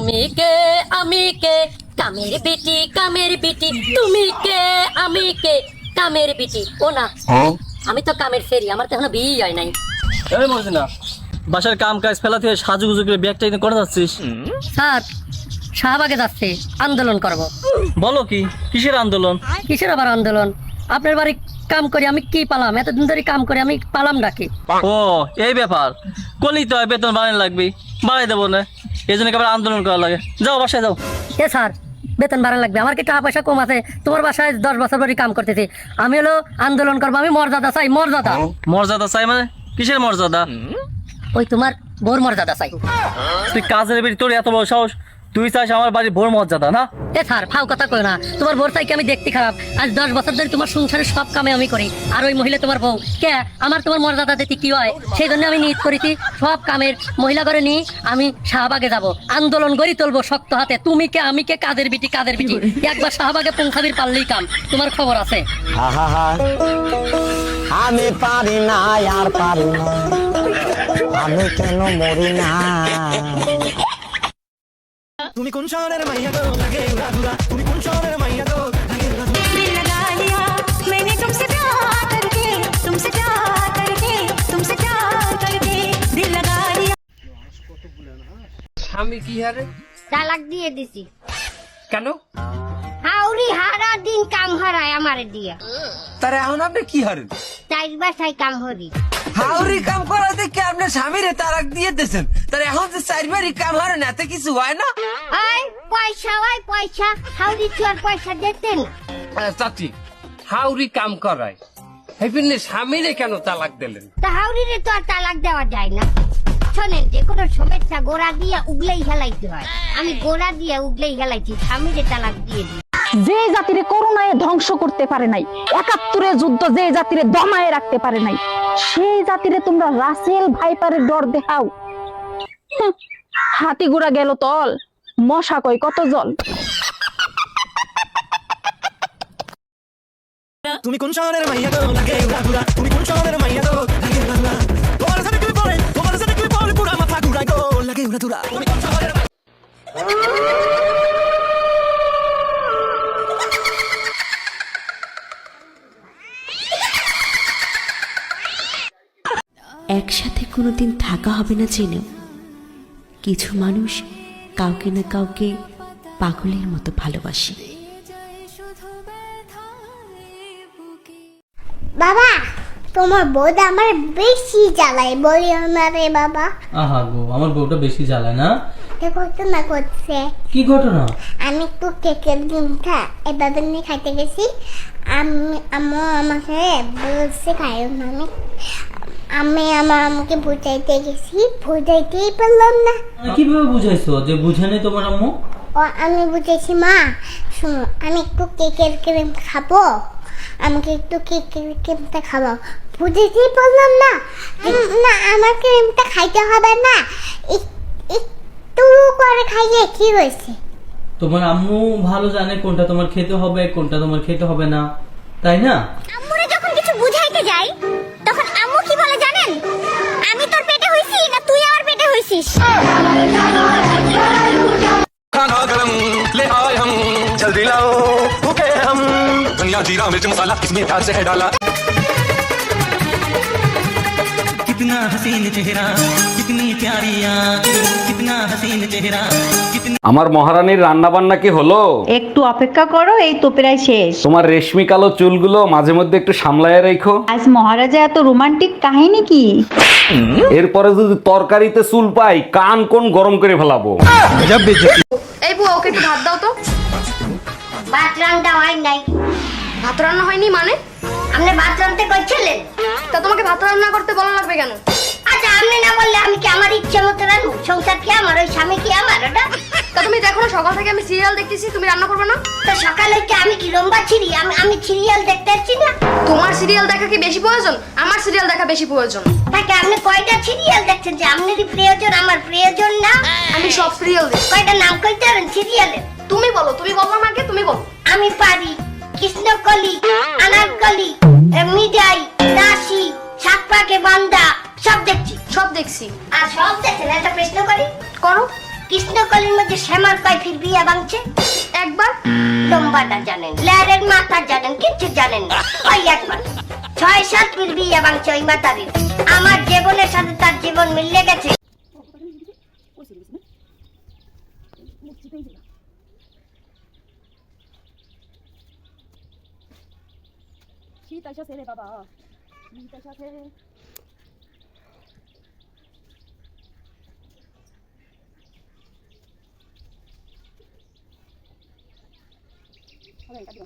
তুমি কে আমি কে কামের বিটি কামের বিটি। তুমি কে আমি কে কামের বিটি। ও না আমি তো কামের ফেরি আমার তো এখনও বিয়ে হয় নাই। এই মর্জিনা বাসার কাম কাজ ফেলা থেকে সাজু গুজু করে ব্যাগটা এনে করে যাচ্ছিস? স্যার শাহবাগে যাচ্ছে আন্দোলন করব। বলো কি কিসের আন্দোলন? কিসের আবার আন্দোলন? আপনার বাড়ি কাম করি আমি কি পালাম? এতদিন ধরে কাম করে আমি পালাম ডাকি ও এই ব্যাপার। কলি তো হয় বেতন বাড়ানো লাগবে। বাড়াই দেবো না। এই জন্য আবার আন্দোলন করা লাগে। যাও বাসায় যাও। এ স্যার বেতন বাড়া লাগবে। আমার কি টাকা পয়সা কম আছে? তোমার বাসায় দশ বছর ধরে কাম করতেছি। আমি হলো আন্দোলন করব আমি মর্যাদা চাই মর্যাদা। মর্যাদা চাই মানে? কিসের মর্যাদা? ওই তোমার বোর মর্যাদা চাই। তুই কাজের ভিতরে এত বড় সাহস। তুই চাস আমার বাড়ির ভোর মর্যাদা না? এ স্যার ফাও কথা কই না। তোমার বোর চাইকে আমি দেখতে খারাপ? আজ দশ বছর ধরে তোমার সংসারের সব কামে আমি করি। আর ওই মহিলা তোমার বউ। কে? আমার তোমার মর্যাদা দিতে কি হয়? সেই জন্য আমি নিজ করেছি সব কামের মহিলা করে নিয়ে আমি শাহবাগে যাব। আন্দোলন গড়ি তুলবো শক্ত হাতে। তুমি কে আমি কে কাদের বিটি কাদের বিটি? একবার শাহবাগে পৌঁছাবির পারলেই কাম। তোমার খবর আছে? আমি পারি না আর পারি না আমি কেন মরি না? তুমি কোন শহরের মাইয়া গো? লাগে উড়া তুমি কোন শহরের মাইয়া গো? লাগে উড়া স্বামী কি হারে? তালাক দিয়ে দিছি। কেন? হাউরি হারা দিন কাম হারায় আমারে দিয়া। তার এখন আপনি কি হারেন? চাইবা চাই কাম হরি হাউরি কাম করাতে কি আপনি স্বামীরে তারাক দিয়ে দিয়েছেন। তার এখন যে চারবারই কাম হারেন এতে কিছু হয় না? পয়সা পয়সা। হাউরি চুয়ার পয়সা দিতেন আহ, চাচি হাউরি কাম করায়। হেপিনে স্বামীরে কেন তালাক দিলেন? তা হাউরিরে তো আর তালাক দেওয়া যায় না। শোনেন যে কোনো সমস্যা গোড়া দিয়া উগলেই হেলাইতে হয়। আমি গোড়া দিয়ে উগলেই হেলাইছি স্বামীরে তালাক দিয়ে দিই। যে জাতিরে করোনায় ধ্বংস করতে পারে নাই, একাত্তরে যুদ্ধ যে জাতিরে দমায় রাখতে পারে নাই, সেই জাতিরে তোমরা রাসেল ভাইপারের ডর দেখাও। হাতি গুড়া গেল তল, মশা কই কত জল। তুমি কোন শহরের মাইয়া গো লাগে উড়া ধুরা তুমি কোন শহরের মাইয়া গো লাগে উড়া তোমার সাথে কি পড়ে? তোমার সাথে কি পড়ে? পুরা মাথা ঘুরায় গো লাগে উড়া ধুরা। তুমি কোন শহরের একসাথে কোনোদিন থাকা হবে না জেনেও। কিছু মানুষ কাউকে না কাউকে পাগলের মতো ভালোবাসে। বাবা তোমার বউটা আমার বেশি জ্বালাই বলিও না রে বাবা। আহা গো আমার বউটা বেশি জ্বালায় না? করতে না করছে কি ঘটনা? আমি একটু কেকের ডিমটা এভাবে নিয়ে খাইতে গেছি। আমি আম্মু আমাকে বলছে খাইও না। আমি আমি আমার আমাকে বুঝাইতে গেছি। বুঝাইতেই পারলাম না। কীভাবে বুঝাইছো যে বুঝে নেই তোমার আম্মু? ও আমি বুঝেছি মা। শুনো আমি একটু কেকের ক্রিম খাব। আমাকে একটু কেকের ক্রিমটা খাব বুঝেতেই পারলাম না না আমার ক্রিমটা খাইতে হবে না। একটু করে খাইয়ে কি হয়েছে? তোমার আম্মু ভালো জানে কোনটা তোমার খেতে হবে কোনটা তোমার খেতে হবে না। তাই না? আম্মুরে যখন কিছু বুঝাইতে যাই আমি তোর পেটে হইছি না তুই আমার পেটে হইছিস खाना गरम ले आए हम जल्दी लाओ भूखे हम धनिया जीरा मिर्च मसाला इसमें प्यार से है डाला कितना हसीन चेहरा कितनी प्यारी आँखें कितना हसीन चेहरा कितनी আমার মহারানীর রান্না বান্না কি হলো একটু অপেক্ষা করো এই তো প্রায় শেষ তোমার রেশমি কালো চুলগুলো মাঝে মধ্যে একটু সামলায় রেখো আজ মহারাজা এত রোমান্টিক কাহিনী কি এরপরে যদি তরকারিতে চুল পাই কান কোন গরম করে ফেলাবো এই বুয়া ওকে একটু ভাত দাও তো ভাত রান্না হয় নাই ভাত রান্না হয়নি মানে আপনি ভাত রান্নতে করছিলেন তা তোমাকে ভাত রান্না করতে বলা লাগবে কেন? আচ্ছা আপনি না বললে আমি কি আমার ইচ্ছে মতো রাখব সংসার কি আমার? ওই স্বামী কি আমার? ওটা? তা তুমি দেখো না সকাল থেকে আমি সিরিয়াল দেখতেছি তুমি রান্না করবে না? তো সকালে কি আমি কি লম্বা ছিড়ি? আমি আমি সিরিয়াল দেখতে আসছি না? তোমার সিরিয়াল দেখা কি বেশি প্রয়োজন? আমার সিরিয়াল দেখা বেশি প্রয়োজন। তাকে আপনি কয়টা সিরিয়াল দেখছেন? যে আপনারই প্রয়োজন আমার প্রয়োজন না? আমি সব সিরিয়াল দেখি কয়টা নাম কইতে পারেন সিরিয়ালের তুমি বলো তুমি বলো আমাকে তুমি বলো। আমি পারি। কৃষ্ণকলি আনারকলি মিডাই দাসী সাত পাকে বান্দা সব দেখছি। সব দেখছি। আর সব দেখছেন একটা প্রশ্ন করি করো। কৃষ্ণকলির মধ্যে শ্যামার কয় ফির বিয়া ভাঙছে? একবার। লম্বাটা জানেন। লেয়ারের মাথা জানেন কিচ্ছু জানেন না। ওই একবার। ছয় সাত ফির বিয়া ভাঙছে ওই মাতারির। আমার জীবনের সাথে তার জীবন মিলে গেছে। きた車線ババ聞いた車線 하나 일단 이거.